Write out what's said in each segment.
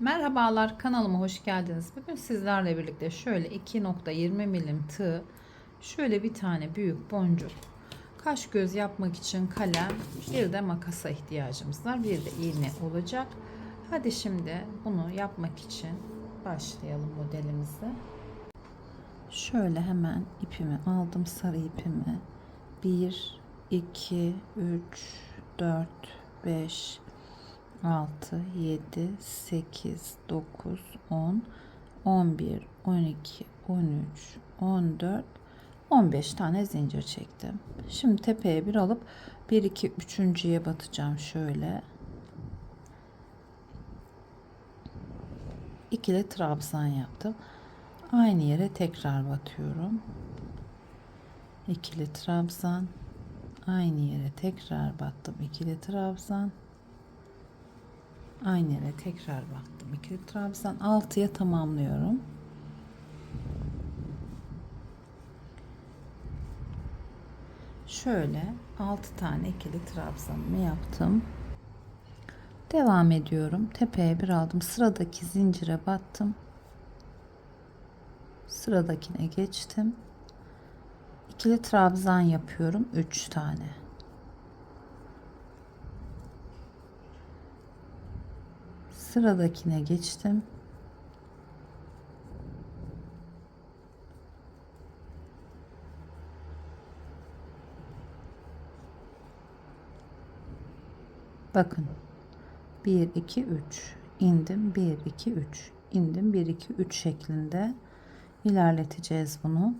Merhabalar kanalıma hoş geldiniz. Bugün sizlerle birlikte şöyle 2.20 milim tığ, şöyle bir tane büyük boncuk, kaş göz yapmak için kalem, bir de makasa ihtiyacımız var. Bir de iğne olacak. Hadi şimdi bunu yapmak için başlayalım modelimizi. Şöyle hemen ipimi aldım sarı ipimi. 1, 2, 3, 4, 5, 6, 7, 8, 9, 10, 11, 12, 13, 14, 15 tane zincir çektim. Şimdi tepeye bir alıp 1, 2, 3.ye batacağım şöyle. İkili trabzan yaptım. Aynı yere tekrar batıyorum. İkili trabzan. Aynı yere tekrar battım. İkili trabzan. Aynı yere tekrar baktım. İkili trabzan 6'ya tamamlıyorum. Şöyle 6 tane ikili trabzanımı yaptım. Devam ediyorum. Tepeye bir aldım. Sıradaki zincire battım. Sıradakine geçtim. İkili trabzan yapıyorum. 3 tane. Sıradakine geçtim. Bakın. 1 2 3 indim 1 2 3 indim 1 2 3 şeklinde ilerleteceğiz bunu.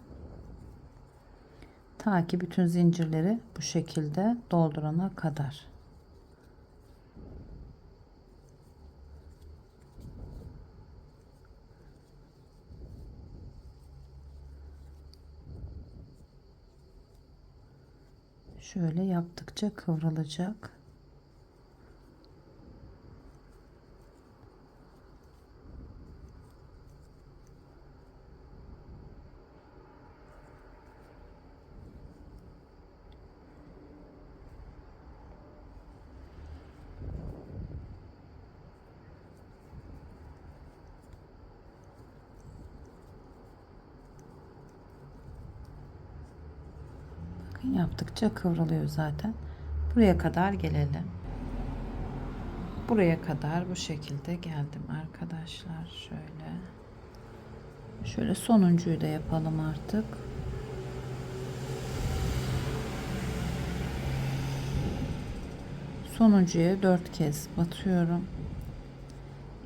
Ta ki bütün zincirleri bu şekilde doldurana kadar. Şöyle yaptıkça kıvrılacak. Bakın yaptıkça kıvrılıyor zaten. Buraya kadar gelelim. Buraya kadar bu şekilde geldim arkadaşlar. Şöyle. Şöyle sonuncuyu da yapalım artık. Sonuncuya dört kez batıyorum.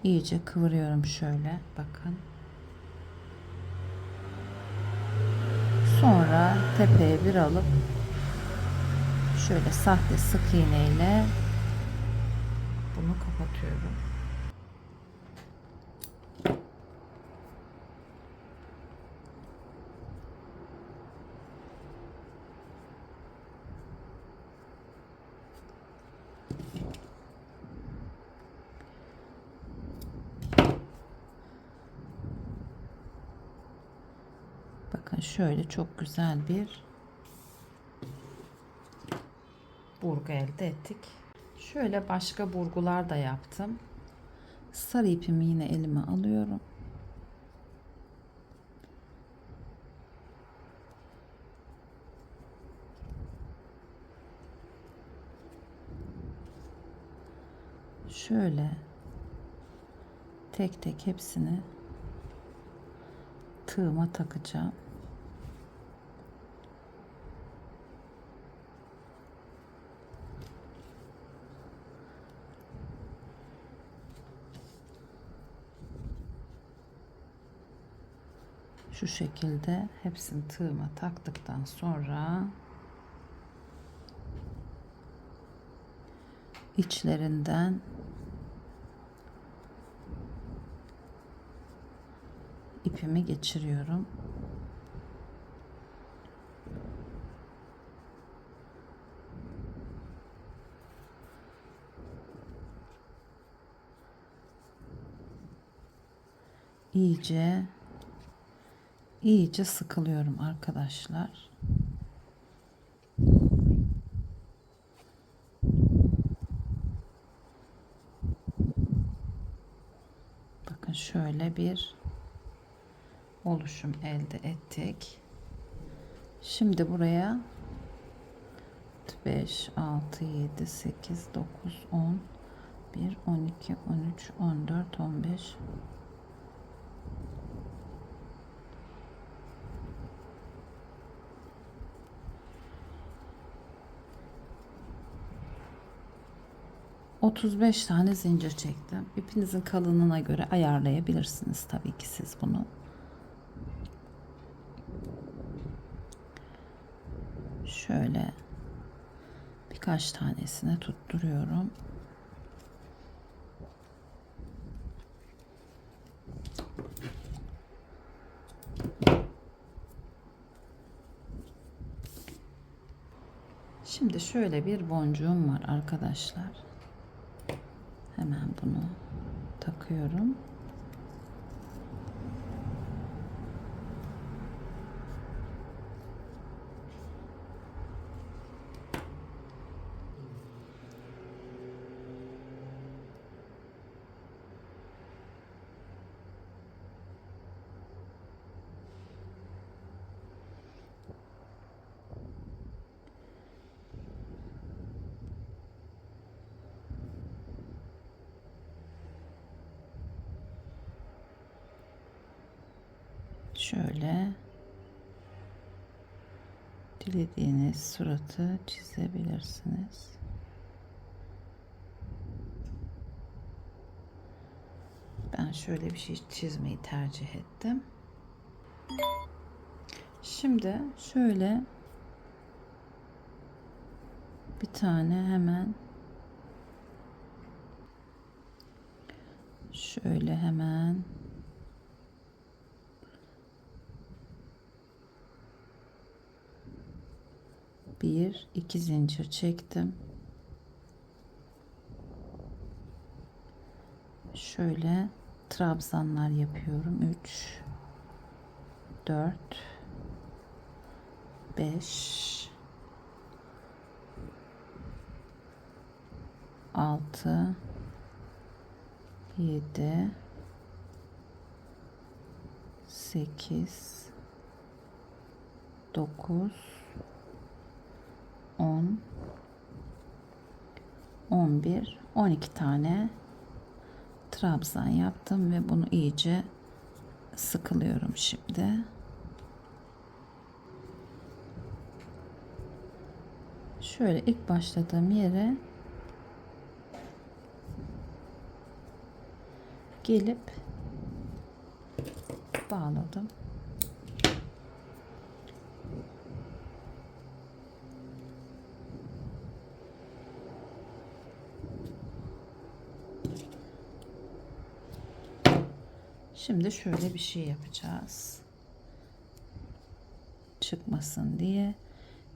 İyice kıvırıyorum şöyle. Bakın. Sonra tepeye bir alıp şöyle sahte sık iğneyle bunu kapatıyorum. Bakın şöyle çok güzel bir burgu elde ettik. Şöyle başka burgular da yaptım. Sarı ipimi yine elime alıyorum. Şöyle tek tek hepsini tığıma takacağım. Şu şekilde hepsini tığıma taktıktan sonra içlerinden ipimi geçiriyorum. iyice iyice sıkılıyorum arkadaşlar. Bakın şöyle bir oluşum elde ettik. Şimdi buraya 5, 6, 7, 8, 9, 10, 1, 12, 13, 14, 15, Otuz beş tane zincir çektim. İpinizin kalınlığına göre ayarlayabilirsiniz tabii ki siz bunu. Şöyle birkaç tanesine tutturuyorum. Şimdi şöyle bir boncuğum var arkadaşlar. Hemen bunu takıyorum. Şöyle dilediğiniz suratı çizebilirsiniz. Ben şöyle bir şey çizmeyi tercih ettim. Şimdi şöyle bir tane hemen şöyle hemen bir iki zincir çektim. Şöyle trabzanlar yapıyorum. 3 4 5 6 7 8 9 10 11 12 tane trabzan yaptım ve bunu iyice sıkılıyorum şimdi. Şöyle ilk başladığım yere gelip bağladım. Şimdi şöyle bir şey yapacağız. Çıkmasın diye.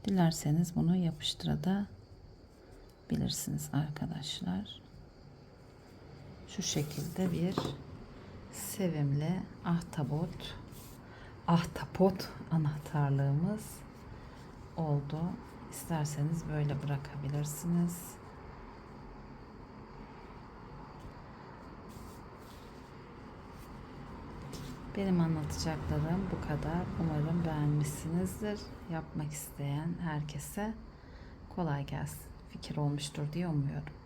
Dilerseniz bunu yapıştırabilirsiniz arkadaşlar. Şu şekilde bir sevimli ahtapot ahtapot anahtarlığımız oldu. İsterseniz böyle bırakabilirsiniz. Benim anlatacaklarım bu kadar. Umarım beğenmişsinizdir. Yapmak isteyen herkese kolay gelsin. Fikir olmuştur diye umuyorum.